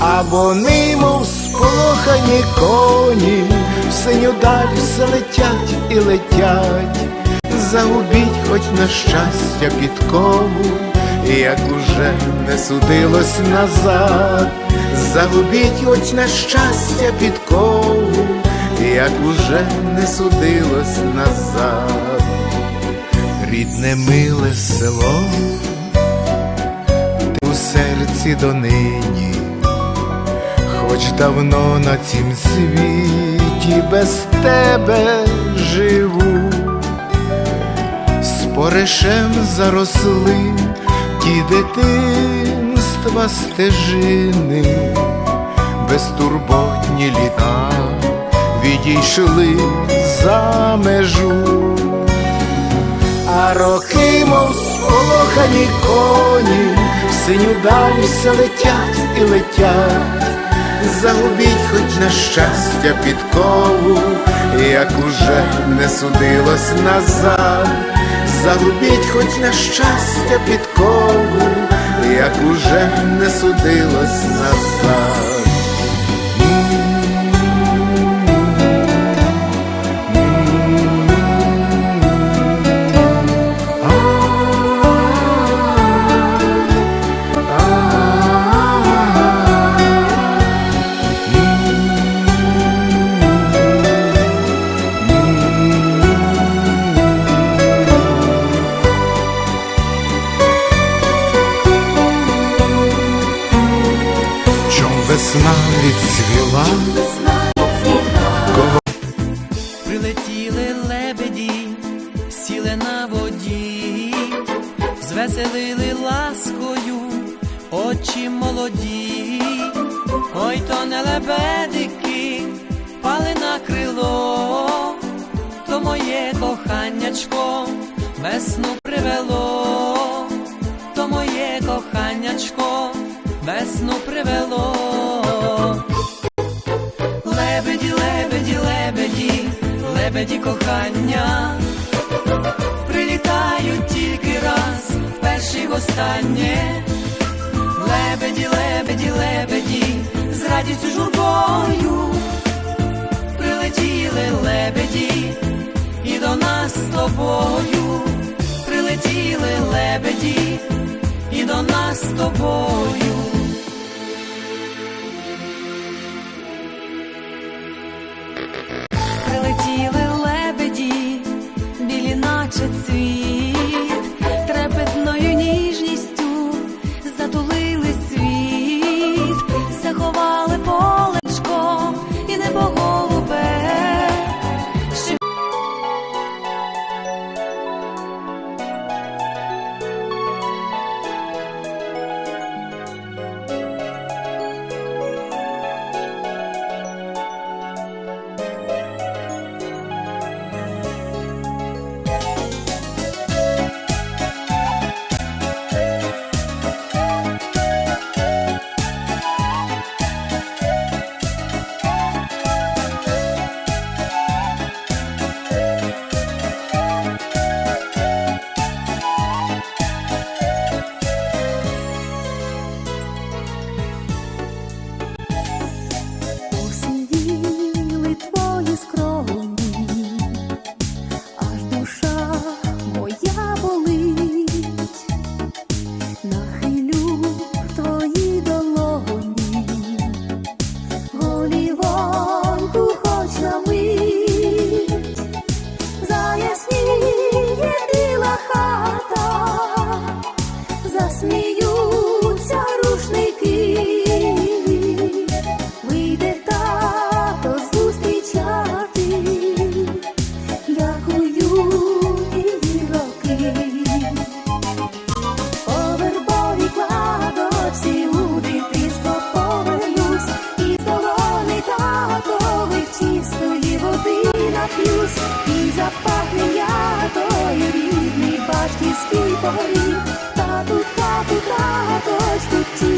а вони, мов сполохані коні, в синю даль все летять і летять, загубіть хоч на щастя підкову, як уже не судилось назад, загубіть хоч на щастя підкову, як уже не судилось назад, рідне миле село у серці донині, хоч давно на цім світі без тебе живу, споришем заросли ті дитинства стежини, безтурботні літа відійшли за межу. А роки, мов сполохані коні, в синю даль все летять і летять, загубіть хоч на щастя підкову, як уже не судилось назад, загубіть хоч на щастя підкову, як уже не судилось назад. Відцвіла, Прилетіли лебеді, сіли на воді, звеселили ласкою очі молоді, ой то не лебедики, пали на крило, то моє коханнячко весну привело, то моє коханнячко весну привело. Лебеді кохання, прилітають тільки раз, вперше й востаннє. Лебеді, лебеді, лебеді, з радістю журбою, прилетіли лебеді, і до нас з тобою, прилетіли лебеді, і до нас з тобою. Таточку, тільки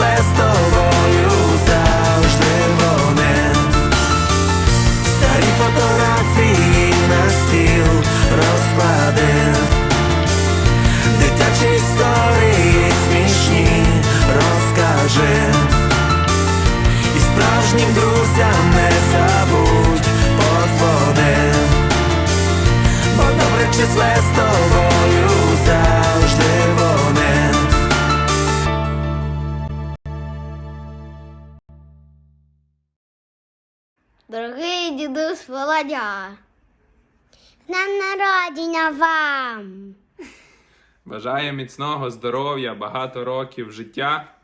добре Дорогий Володя. З днем народження вам! Бажаю міцного здоров'я, багато років життя.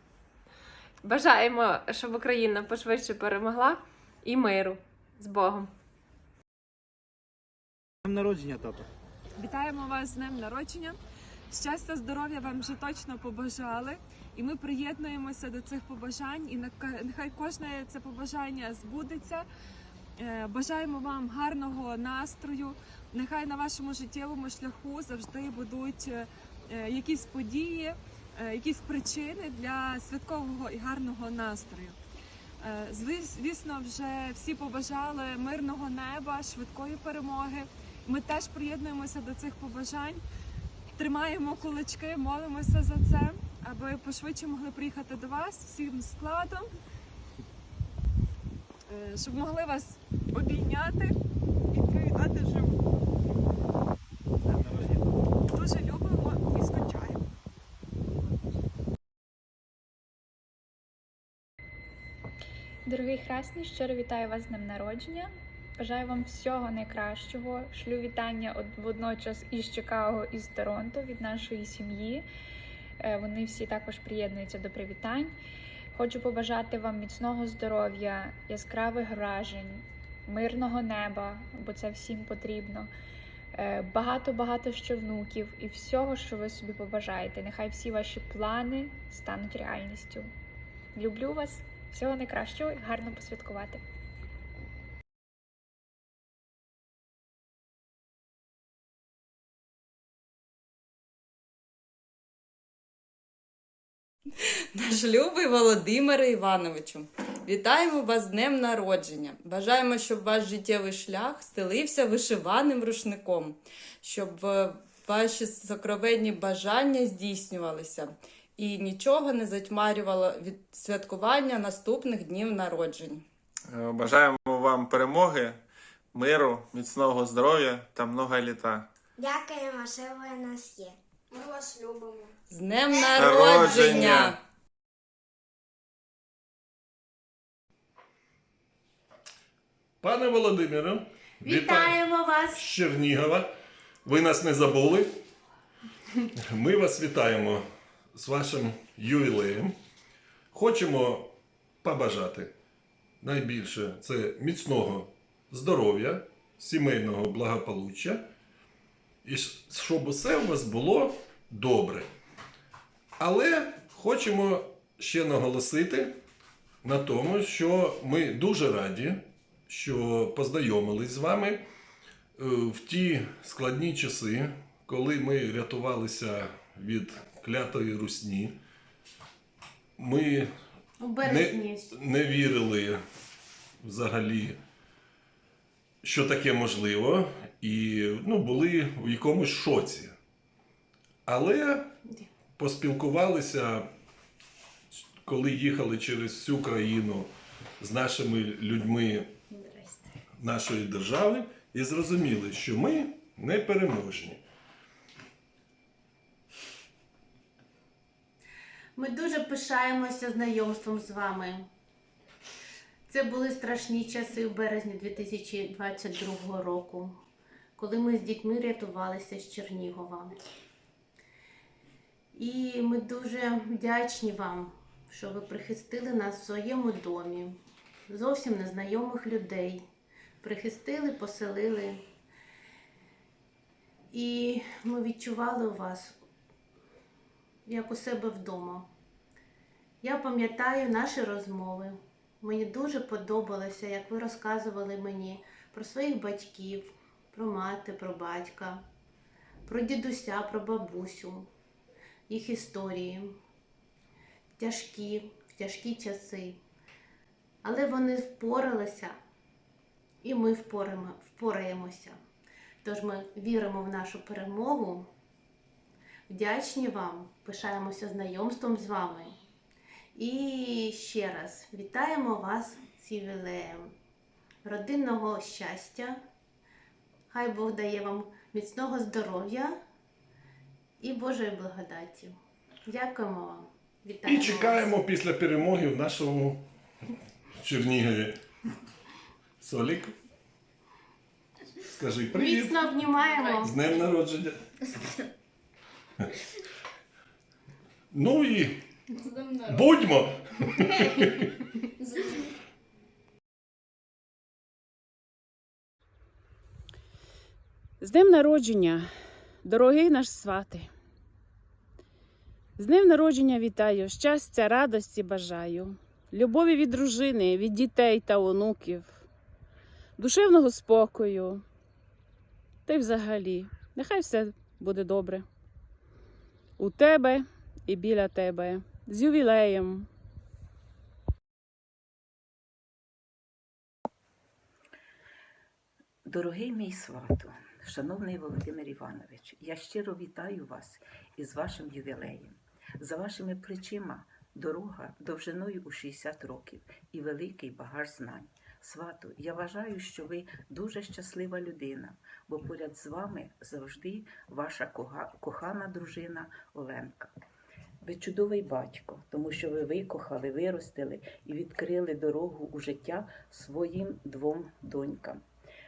Бажаємо, щоб Україна пошвидше перемогла і миру з Богом. Днем народження, тато. Вітаємо вас з днем народження. Щастя, здоров'я вам вже точно побажали. І ми приєднуємося до цих побажань. І нехай кожне це побажання збудеться. Е, Бажаємо вам гарного настрою. Нехай на вашому життєвому шляху завжди будуть е, е, якісь події, якісь причини для святкового і гарного настрою. Звісно, вже всі побажали мирного неба, швидкої перемоги. Ми теж приєднуємося до цих побажань, тримаємо кулачки, молимося за це, аби пошвидше могли приїхати до вас всім складом, щоб могли вас обійняти і привітати живу. Дуже любимо і скучаємо. Дорогий хресний, щиро вітаю вас з днем народження. Бажаю вам всього найкращого. Шлю вітання од- водночас із Чикаго і з Торонто від нашої сім'ї. Е, Вони всі також приєднуються до привітань. Хочу побажати вам міцного здоров'я, яскравих вражень, мирного неба, бо це всім потрібно. Е, Багато-багато ще внуків і всього, що ви собі побажаєте. Нехай всі ваші плани стануть реальністю. Люблю вас, всього найкращого і гарно посвяткувати. Наш любий Володимире Івановичу, вітаємо вас з днем народження. Бажаємо, щоб ваш життєвий шлях стелився вишиваним рушником, щоб е, ваші сокровенні бажання здійснювалися і нічого не затьмарювало від святкування наступних днів народжень. Е, Бажаємо вам перемоги, миру, міцного здоров'я та много літа. Дякуємо, що ви нас є. Ми вас любимо. З днем Народження! народження! Пане Володимире, вітаємо вас з Чернігова. Ви нас не забули. Ми вас вітаємо з вашим ювілеєм. Хочемо побажати найбільше це міцного здоров'я, сімейного благополуччя, і щоб усе у вас було добре. Але хочемо ще наголосити на тому, що ми дуже раді, що познайомились з вами е, в ті складні часи, коли ми рятувалися від клятої русні. Ми не, не вірили взагалі, що таке можливо, і ну, були в якомусь шоці. Але поспілкувалися, коли їхали через всю країну з нашими людьми нашої держави, і зрозуміли, що ми непереможні. Ми дуже пишаємося знайомством з вами. Це були страшні часи в березні 2022 року, коли ми з дітьми рятувалися з Чернігова. І ми дуже вдячні вам, що ви прихистили нас в своєму домі, зовсім незнайомих людей. Прихистили, поселили. І ми відчували у вас як у себе вдома. Я пам'ятаю наші розмови. Мені дуже подобалося, як ви розказували мені про своїх батьків, про мати, про батька, про дідуся, про бабусю, їх історії, тяжкі, в тяжкі часи. Але вони впоралися, і ми впораємо, впораємося. Тож ми віримо в нашу перемогу. Вдячні вам, пишаємося знайомством з вами. І ще раз вітаємо вас з ювілеєм, родинного щастя. Хай Бог дає вам міцного здоров'я і Божої благодаті. Дякуємо вам. Вітаємо І чекаємо після перемоги в нашому Чернігові. Солік. Скажи привіт. Міцно обнімаємо. З днем народження. Ну і будьмо. З днем народження, дорогий наш свати. З днем народження вітаю, щастя, радості бажаю, любові від дружини, від дітей та онуків, душевного спокою. Та й взагалі, нехай все буде добре. У тебе і біля тебе, з ювілеєм. Дорогий мій свату, шановний Володимир Іванович, я щиро вітаю вас із вашим ювілеєм. За вашими плечима дорога довжиною у 60 років і великий багаж знань. Свату, я вважаю, що ви дуже щаслива людина, бо поряд з вами завжди ваша кохана дружина Оленка. Ви чудовий батько, тому що ви викохали, виростили і відкрили дорогу у життя своїм двом донькам.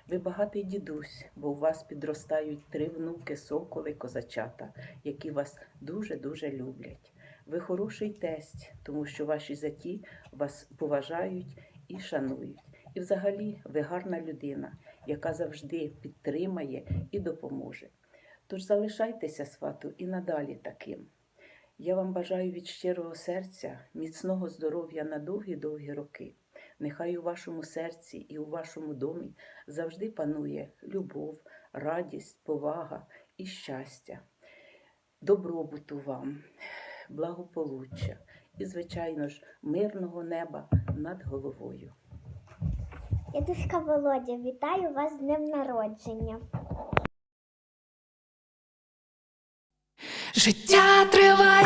Ви багатий дідусь, бо у вас підростають три внуки, соколи, козачата, які вас дуже-дуже люблять. Ви хороший тесть, тому що ваші заті вас поважають і шанують. І взагалі ви гарна людина, яка завжди підтримає і допоможе. Тож залишайтеся, свату, і надалі таким. Я вам бажаю від щирого серця міцного здоров'я на довгі-довгі роки. Нехай у вашому серці і у вашому домі завжди панує любов, радість, повага і щастя, добробуту вам, благополуччя і, звичайно ж, мирного неба над головою. Дідушка Володя, вітаю вас з днем народження. Життя триває.